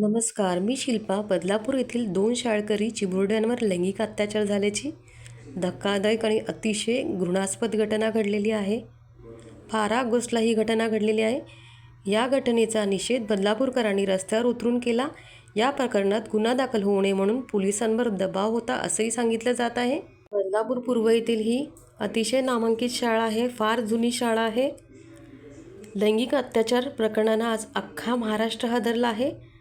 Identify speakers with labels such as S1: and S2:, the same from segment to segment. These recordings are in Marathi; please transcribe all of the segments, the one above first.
S1: नमस्कार मी शिल्पा बदलापूर येथील दोन शाळकरी चिमुरड्यांवर लैंगिक अत्याचार झाल्याची धक्कादायक आणि अतिशय घृणास्पद घटना घडलेली आहे. बारा ऑगस्टला ही घटना घडलेली आहे. या घटनेचा निषेध बदलापूरकरांनी रस्त्यावर उतरून केला. या प्रकरणात गुन्हा दाखल होऊ नये म्हणून पोलिसांवर दबाव होता असंही सांगितलं जात आहे. बदलापूर पूर्व येथील ही अतिशय नामांकित शाळा आहे. फार जुनी शाळा आहे. लैंगिक अत्याचार प्रकरणानं आज अख्खा महाराष्ट्र हादरला आहे.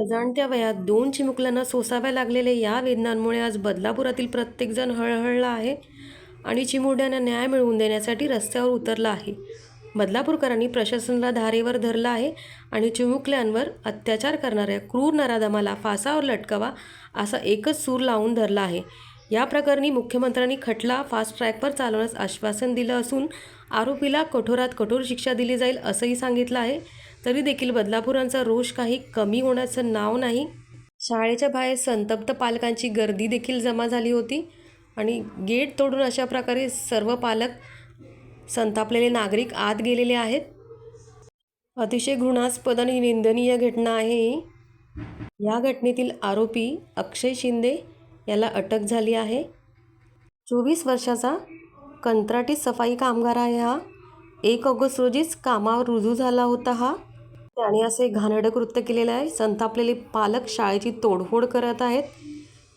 S1: अजाणत्या वयात दोन चिमुकल्यांना सोसाव्या लागलेल्या या वेदनांमुळे आज बदलापुरातील प्रत्येकजण हळहळला आहे आणि चिमुरड्यांना न्याय मिळवून देण्यासाठी रस्त्यावर उतरला आहे. बदलापूरकरांनी प्रशासनाला धारेवर धरलं आहे आणि चिमुकल्यांवर अत्याचार करणाऱ्या क्रूर नराधमाला फासावर लटकावा असा एकच सूर लावून धरला आहे. या प्रकरणी मुख्यमंत्र्यांनी खटला फास्ट ट्रॅकवर चालवण्यास आश्वासन दिलं असून आरोपीला कठोरात कठोर शिक्षा दिली जाईल असंही सांगितलं आहे. तरी देखील बदलापुरांचा रोष काही कमी होण्याचं नाव नाही. शाळेच्या बाहेर संतप्त पालकांची गर्दी देखील जमा झाली होती आणि गेट तोडून अशा प्रकारे सर्व पालक संतापलेले नागरिक आत गेलेले आहेत. अतिशय घृणास्पद आणि निंदनीय घटना आहे ही. या घटनेतील आरोपी अक्षय शिंदे याला अटक झाली आहे. चोवीस वर्षाचा कंत्राटी सफाई कामगार आहे हा. एक ऑगस्ट रोजीच कामावर रुजू झाला होता हा. त्याने असे घाणेरडं कृत्य केलेलं आहे. संतापलेले पालक शाळेची तोडफोड करत आहेत.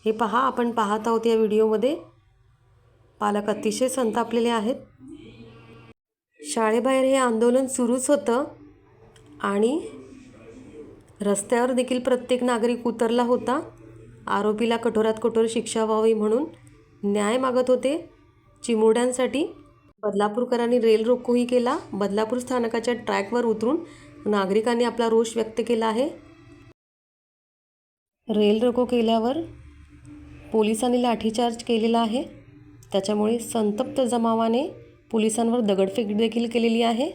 S1: हे पहा आपण पाहत आहोत या व्हिडिओमध्ये. पालक अतिशय संतापलेले आहेत. शाळेबाहेर हे आंदोलन सुरूच होतं आणि रस्त्यावर देखील प्रत्येक नागरिक उतरला होता. आरोपीला कठोरात कठोर शिक्षा व्हावी म्हणून न्याय मागत होते. चिमुरड्यांसाठी बदलापूरकरांनी रेल रोकोही केला. बदलापूर स्थानकाच्या ट्रॅकवर उतरून नागरिकांनी आपला रोष व्यक्त केला आहे. रेल रोको केल्यावर पोलिसांनी लाठीचार्ज केलेला आहे. त्याच्यामुळे संतप्त जमावाने पोलिसांवर दगडफेक देखील केलेली आहे.